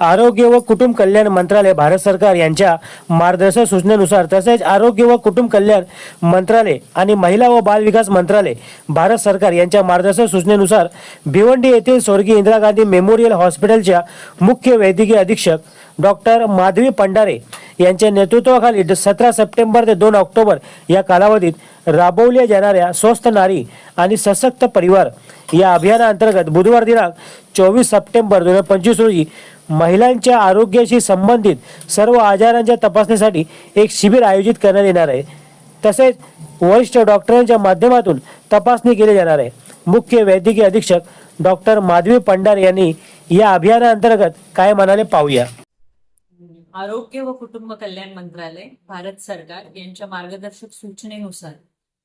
आरोग्य व कुटुंब कल्याण मंत्रालय भारत सरकार यांच्या मार्गदर्शक सूचनेनुसार तसेच आरोग्य व कुटुंब कल्याण मंत्रालय आणि महिला व बाल विकास मंत्रालय भारत सरकार यांच्या मार्गदर्शक सूचनेनुसार भिवंडी येथील स्वर्गीय इंदिरा गांधी मेमोरियल हॉस्पिटलच्या मुख्य वैद्यकीय अधीक्षक डॉक्टर माधवी पंडारे यांच्या नेतृत्वाखाली सतरा सप्टेंबर ते दोन ऑक्टोबर या कालावधीत राबवल्या जाणाऱ्या स्वस्थ नारी आणि सशक्त परिवार या अभियानाअंतर्गत बुधवार दिनांक चोवीस सप्टेंबर दोन हजार पंचवीस रोजी महिलांच्या आरोग्याशी संबंधित सर्व आजारांच्या तपासणीसाठी एक शिबिर आयोजित करण्यात येणार आहे. तसेच वरिष्ठ डॉक्टरांच्या माध्यमातून तपासणी केली जाणार आहे. मुख्य वैद्यकीय अधीक्षक डॉक्टर माधवी पंडार यांनी या अभियानाअंतर्गत काय म्हणाले पाहूया. आरोग्य व कुटुंब कल्याण मंत्रालय भारत सरकार यांच्या मार्गदर्शक सूचनेनुसार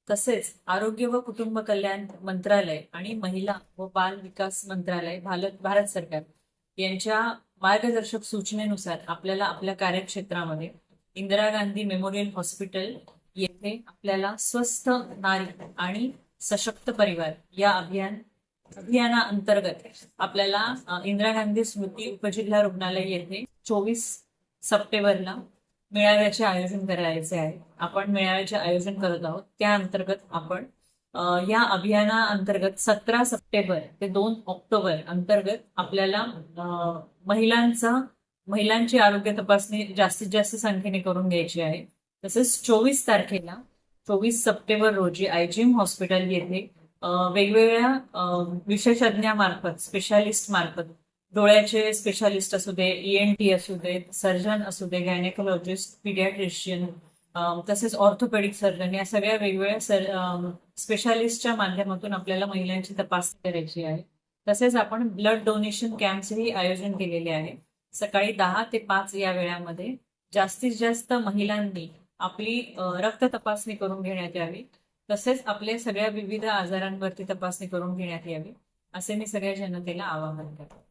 तसेच आरोग्य व कुटुंब कल्याण मंत्रालय आणि महिला व बाल विकास मंत्रालय भारत भारत सरकार यांच्या मार्गदर्शक सूचनेनुसार आपल्याला आपल्या कार्यक्षेत्रामध्ये इंदिरा गांधी मेमोरियल हॉस्पिटल येथे आपल्याला स्वस्थ नारी आणि सशक्त परिवार या अभियान अभियाना अंतर्गत आपल्याला इंदिरा गांधी स्मृती उपजिल्हा रुग्णालय येथे चोवीस सप्टेंबरला मेळाव्याचे आयोजन करायचे आहे. आपण मेळाव्याचे आयोजन करत आहोत. त्या अंतर्गत आपण या अभियाना अंतर्गत सतरा सप्टेंबर ते दोन ऑक्टोबर अंतर्गत आपल्याला महिलांचा महिलांची आरोग्य तपासणी जास्तीत जास्त संख्येने करून घ्यायची आहे. तसेच चोवीस तारखेला चोवीस सप्टेंबर रोजी आयजीएम हॉस्पिटल येथे वेगवेगळ्या विशेषज्ञामार्फत स्पेशालिस्ट मार्फत डोळ्याचे स्पेशालिस्ट असू दे ई एन टी असू दे सर्जन असू दे गायनेकोलॉजिस्ट पिडियाट्रिशियन तसेच ऑर्थोपेडिक सर्जन या सगळ्या वेगवेगळ्या सर स्पेशालिस्टच्या माध्यमातून आपल्याला महिलांची तपासणी करायची आहे. तसेच आपण ब्लड डोनेशन कॅम्पचेही आयोजन केलेले आहे. सकाळी दहा ते पाच या वेळामध्ये जास्तीत जास्त महिलांनी आपली रक्त तपासणी करून घेण्यात यावी. तसेच आपल्या सगळ्या विविध आजारांवरती तपासणी करून घेण्यात यावी. असे मी सगळ्या जनतेला आवाहन करतो.